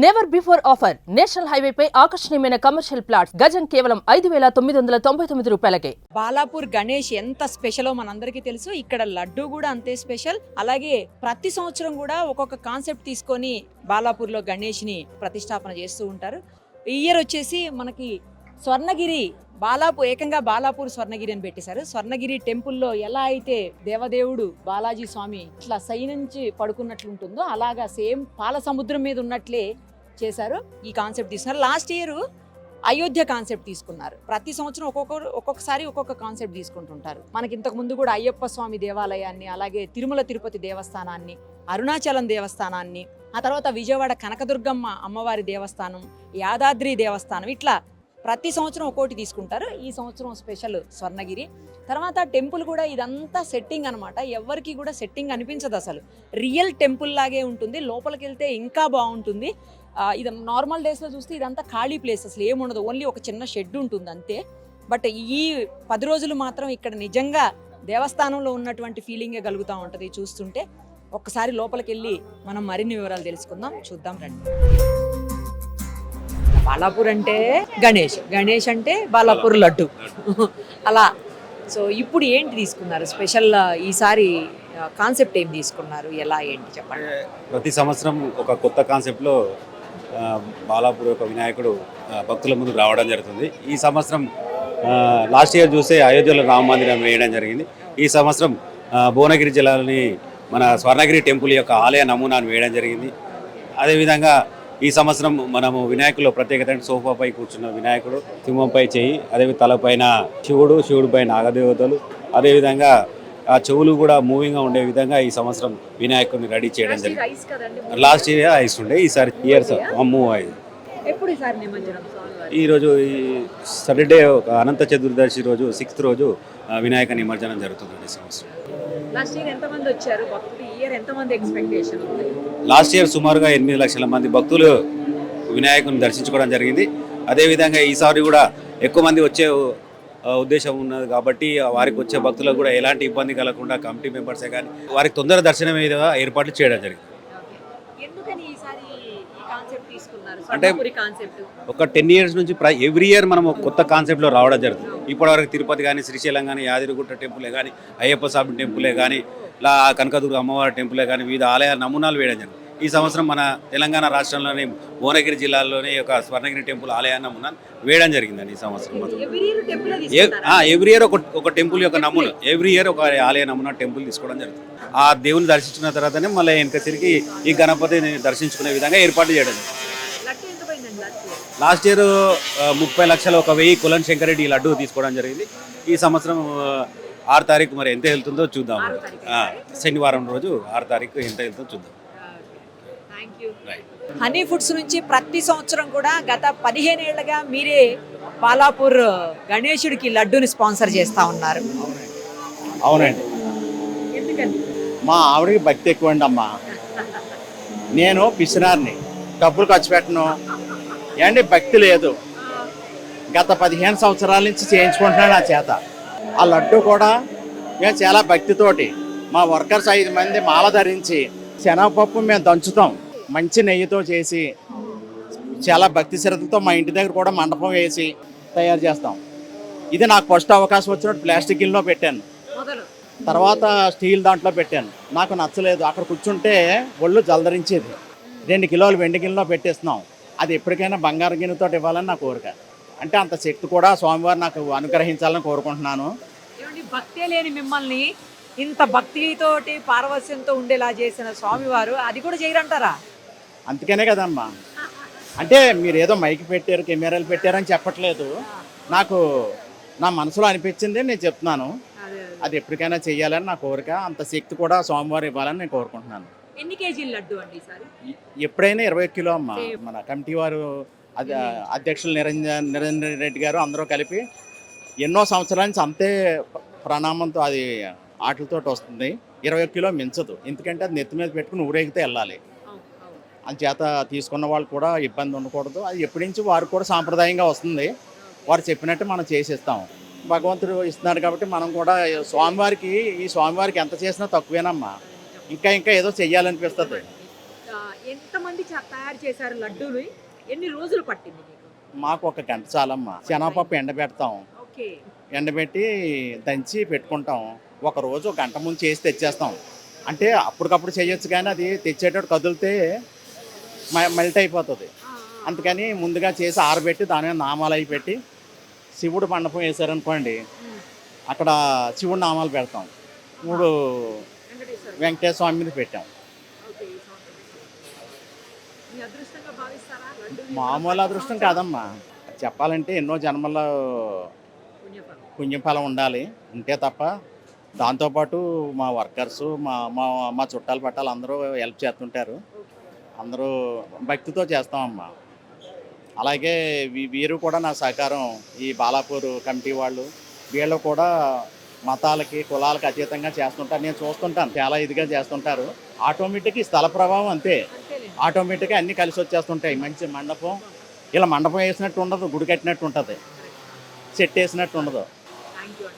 Never before offer national హైవేపై ఆకర్షణీయమైన commercial plots గజం కేవలం ఐదు వేల తొమ్మిది వందల తొంభై తొమ్మిది రూపాయలకే. బాలాపూర్ గణేష్ ఎంత స్పెషలో మనందరికీ తెలుసు. ఇక్కడ లడ్డు కూడా అంతే స్పెషల్ అలాగే ప్రతి సంవత్సరం కూడా ఒక్కొక్క కాన్సెప్ట్ తీసుకొని బాలాపూర్లో గణేష్ని ప్రతిష్టాపన చేస్తూ ఉంటారు. ఈ ఇయర్ వచ్చేసి మనకి స్వర్ణగిరి బాలాపూర్ ఏకంగా బాలాపూర్ స్వర్ణగిరి అని పెట్టేశారు. స్వర్ణగిరి టెంపుల్లో ఎలా అయితే దేవదేవుడు బాలాజీ స్వామి ఇట్లా సై నుంచి పడుకున్నట్లు ఉంటుందో అలాగా సేమ్ పాల సముద్రం మీద ఉన్నట్లే చేశారు ఈ కాన్సెప్ట్ తీసుకున్నారు. లాస్ట్ ఇయర్ అయోధ్య కాన్సెప్ట్ తీసుకున్నారు. ప్రతి సంవత్సరం ఒక్కొక్కరు ఒక్కొక్కసారి ఒక్కొక్క కాన్సెప్ట్ తీసుకుంటుంటారు. మనకి ఇంతకు ముందు కూడా అయ్యప్ప స్వామి దేవాలయాన్ని అలాగే తిరుమల తిరుపతి దేవస్థానాన్ని అరుణాచలం దేవస్థానాన్ని ఆ తర్వాత విజయవాడ కనకదుర్గమ్మ అమ్మవారి దేవస్థానం యాదాద్రి దేవస్థానం ఇట్లా ప్రతి సంవత్సరం ఒక్కోటి తీసుకుంటారు. ఈ సంవత్సరం స్పెషల్ స్వర్ణగిరి. తర్వాత టెంపుల్ కూడా ఇదంతా సెట్టింగ్ అనమాట ఎవరికి కూడా సెట్టింగ్ అనిపించదు అసలు. రియల్ టెంపుల్ లాగే ఉంటుంది. లోపలికి వెళ్తే ఇంకా బాగుంటుంది. ఇది నార్మల్ డేస్లో చూస్తే ఇదంతా ఖాళీ ప్లేస్ అసలు ఏముండదు. ఓన్లీ ఒక చిన్న షెడ్ ఉంటుంది అంతే. బట్ ఈ పది రోజులు మాత్రం ఇక్కడ నిజంగా దేవస్థానంలో ఉన్నటువంటి ఫీలింగే కలుగుతూ ఉంటుంది చూస్తుంటే. ఒక్కసారి లోపలికి వెళ్ళి మనం మరిన్ని వివరాలు తెలుసుకుందాం. చూద్దాం రండి. బాలాపూర్ అంటే గణేష్. గణేష్ అంటే బాలాపూర్ లడ్డు. అలా. సో ఇప్పుడు ఏంటి తీసుకున్నారు? స్పెషల్ ఈసారి కాన్సెప్ట్ ఏం తీసుకున్నారు? ఎలా ఏంటి చెప్పండి? ప్రతి సంవత్సరం ఒక కొత్త కాన్సెప్ట్లో బాలాపూర్ యొక్క వినాయకుడు భక్తుల ముందుకు రావడం జరుగుతుంది. ఈ సంవత్సరం లాస్ట్ ఇయర్ చూస్తే అయోధ్యలో రామ మందిరం వేయడం జరిగింది. ఈ సంవత్సరం భువనగిరి జిల్లాలోని మన స్వర్ణగిరి టెంపుల్ యొక్క ఆలయ నమూనాను వేయడం జరిగింది. అదేవిధంగా ఈ సంవత్సరం మనము వినాయకుల్లో ప్రత్యేకత సోఫాపై కూర్చున్న వినాయకుడు సింహంపై చేయి అదే తలపైన శివుడు శివుడిపై నాగదేవతలు. అదేవిధంగా ఆ చెవులు కూడా మూవింగ్గా ఉండే విధంగా ఈ సంవత్సరం వినాయకుడిని రెడీ చేయడం జరిగింది. లాస్ట్ ఇయర్ ఐస్ ఉండే ఈసారి ఇయర్స్ మూవ్ అయింది. ఈరోజు ఈ సాటర్డే ఒక అనంత చతుర్దశి రోజు సిక్స్త్ రోజు వినాయక నిమజ్జనం జరుగుతుంది ఈ సంవత్సరం. ఇయర్ ఎక్స్పెక్టేషన్ లాస్ట్ ఇయర్ సుమారుగా ఎనిమిది లక్షల మంది భక్తులు వినాయకుని దర్శించుకోవడం జరిగింది. అదేవిధంగా ఈసారి కూడా ఎక్కువ మంది వచ్చే ఉద్దేశం ఉన్నది కాబట్టి వారికి వచ్చే భక్తులకు కూడా ఎలాంటి ఇబ్బంది కలగకుండా కమిటీ మెంబర్సే కానీ వారికి తొందర దర్శనం విధంగా ఏర్పాట్లు చేయడం జరిగింది. అంటే- ఒక టెన్ ఇయర్స్ నుంచి ప్ర ఎవ్రీ ఇయర్ మనం కొత్త కాన్సెప్ట్లో రావడం జరుగుతుంది. ఇప్పటివరకు తిరుపతి కానీ శ్రీశైలం కానీ యాదగిరిగుట్ట టెంపులే కానీ అయ్యప్ప స్వామి టెంపులే కానీ ఇలా కనకదుర్గ అమ్మవారి టెంపులే కానీ వివిధ ఆలయ నమూనాలు వేయడం జరిగింది. ఈ సంవత్సరం మన తెలంగాణ రాష్ట్రంలోని భువనగిరి జిల్లాలోని ఒక స్వర్ణగిరి టెంపుల్ ఆలయ నమూనా వేయడం జరిగిందండి ఈ సంవత్సరం మొత్తం every year temple every year ఒక ఒక టెంపుల్ యొక్క నమూనా ఎవ్రీ ఇయర్ ఒక ఆలయ నమూనా టెంపుల్ తీసుకోవడం జరుగుతుంది. ఆ దేవుని దర్శించుకున్న తర్వాతనే మళ్ళీ వెనక తిరిగి ఈ గణపతిని దర్శించుకునే విధంగా ఏర్పాటు చేయడం లాస్ట్ ఇయర్? ముప్పై లక్షల ఒక వెయ్యి కులన్ శంకరెడ్డి లడ్డు తీసుకోవడం జరిగింది. ఈ సంవత్సరం ఆరు తారీఖు మరి ఎంత వెళ్తుందో చూద్దాం శనివారం రోజు ఆరు తారీఖు ఎంత వెళ్తుందో చూద్దాం. హనీ ఫుడ్స్ నుంచి ప్రతి సంవత్సరం కూడా గత పదిహేను ఏళ్ళుగా మీరే బాలాపూర్ గణేశుడికి లడ్డూని స్పాన్సర్ చేస్తా ఉన్నారు. అవునండి. మా ఆవిడకి భక్తి ఎక్కువ అండి అమ్మా నేను పిసినారిని. డబ్బులు ఖర్చు పెట్టను. ఏంటి? భక్తి లేదు. గత పదిహేను సంవత్సరాల నుంచి చేయించుకుంటున్నాను నా చేత. ఆ లడ్డు కూడా మేము చాలా భక్తితోటి మా వర్కర్స్ ఐదు మంది మాల ధరించి శనగపప్పు మేము దంచుతాం. మంచి నెయ్యితో చేసి చాలా భక్తి శ్రద్ధతో మా ఇంటి దగ్గర కూడా మండపం వేసి తయారు చేస్తాం. ఇది నాకు ఫస్ట్ అవకాశం వచ్చినట్టు ప్లాస్టిక్ గిన్నెలో పెట్టాను. తర్వాత స్టీల్ దాంట్లో పెట్టాను. నాకు నచ్చలేదు. అక్కడ కూర్చుంటే ఒళ్ళు జలదరించేది. రెండు కిలోలు వెండి గిన్నెలో పెట్టేస్తున్నాం. అది ఎప్పటికైనా బంగారు గిన్నెతో ఇవ్వాలని నా కోరిక. అంటే అంత శక్తి కూడా స్వామివారు నాకు అనుగ్రహించాలని కోరుకుంటున్నాను. ఏమండి భక్తే లేని మిమ్మల్ని ఇంత భక్తితోటి పారవస్యంతో ఉండేలా చేసిన స్వామివారు అది కూడా చేయరంటారా? అందుకనే కదమ్మా. అంటే మీరు ఏదో మైక్ పెట్టారు కెమెరాలు పెట్టారని చెప్పట్లేదు. నాకు నా మనసులో అనిపించింది నేను చెప్తున్నాను. అది ఎప్పటికైనా చెయ్యాలని నా కోరిక అంత శక్తి కూడా స్వామివారు ఇవ్వాలని నేను కోరుకుంటున్నాను. ఎన్ని కేజీలు లడ్డు అండి ఎప్పుడైనా ఇరవై కిలో అమ్మ. మన కమిటీ వారు అధ్యక్షులు నిరంజన్ నిరంజన్ రెడ్డి గారు అందరూ కలిపి ఎన్నో సంవత్సరాల నుంచి అంతే ప్ర- ప్రణామంతో అది ఆటలతో వస్తుంది. ఇరవై కిలో మించదు. ఎందుకంటే అది నెత్తి మీద పెట్టుకుని ఊరేగితే వెళ్ళాలి. అంచేత తీసుకున్న వాళ్ళు కూడా ఇబ్బంది ఉండకూడదు. అది ఎప్పటి నుంచి వారు కూడా సాంప్రదాయంగా వస్తుంది. వారు చెప్పినట్టు మనం చేసేస్తాం. భగవంతుడు ఇస్తున్నాడు కాబట్టి మనం కూడా స్వామివారికి ఈ స్వామివారికి ఎంత చేసినా తక్కువేనమ్మా. ఇంకా ఇంకా ఏదో చెయ్యాలనిపిస్తుంది. ఎంతమంది తయారు చేశారు లడ్డూలు? ఎన్ని రోజులు పట్టింది మీకు ఒక గంట చాలమ్మా. శనగపప్పు ఎండబెడతాం ఎండబెట్టి దంచి పెట్టుకుంటాం. ఒక రోజు గంట ముందు చేసి తెచ్చేస్తాం. అంటే అప్పటికప్పుడు చేయొచ్చు కానీ అది తెచ్చేటప్పుడు కదిలితే మెల్ట్ అయిపోతుంది. అందుకని ముందుగా చేసి ఆరబెట్టి దాని మీద నామాలు అవి పెట్టి శివుడు మండపం వేశారనుకోండి అక్కడ శివుడు నామాలు పెడతాం. మూడు వెంకటేశ్వర వెంకటేశ్వర స్వామి మీద పెట్టాం ఓకే ఈ సంవత్సరం. మీ అదృష్టంగా భావిస్తారా లడ్డు మామూలు అదృష్టం కాదమ్మా. చెప్పాలంటే ఎన్నో జన్మల పుణ్యఫలం. ఉండాలి. ఉంటే తప్ప దాంతోపాటు మా వర్కర్స్ మా మా మా చుట్టాలు పట్టాలు అందరూ హెల్ప్ చేస్తుంటారు. అందరూ భక్తితో చేస్తామమ్మా. అలాగే వీరు కూడా నా సహకారం. ఈ బాలాపూర్ కమిటీ వాళ్ళు వీళ్ళు కూడా మతాలకి కులాలకి అతీతంగా చేస్తుంటారు. నేను చూస్తుంటాను. చాలా ఇదిగా చేస్తుంటారు. ఆటోమేటిక్ ఈ స్థల ప్రభావం అంతే. ఆటోమేటిక్గా అన్నీ కలిసి వచ్చేస్తుంటాయి. మంచి మండపం. ఇలా మండపం వేసినట్టు ఉండదు గుడి కట్టినట్టు ఉంటుంది. సెట్ వేసినట్టు ఉండదు. Thank you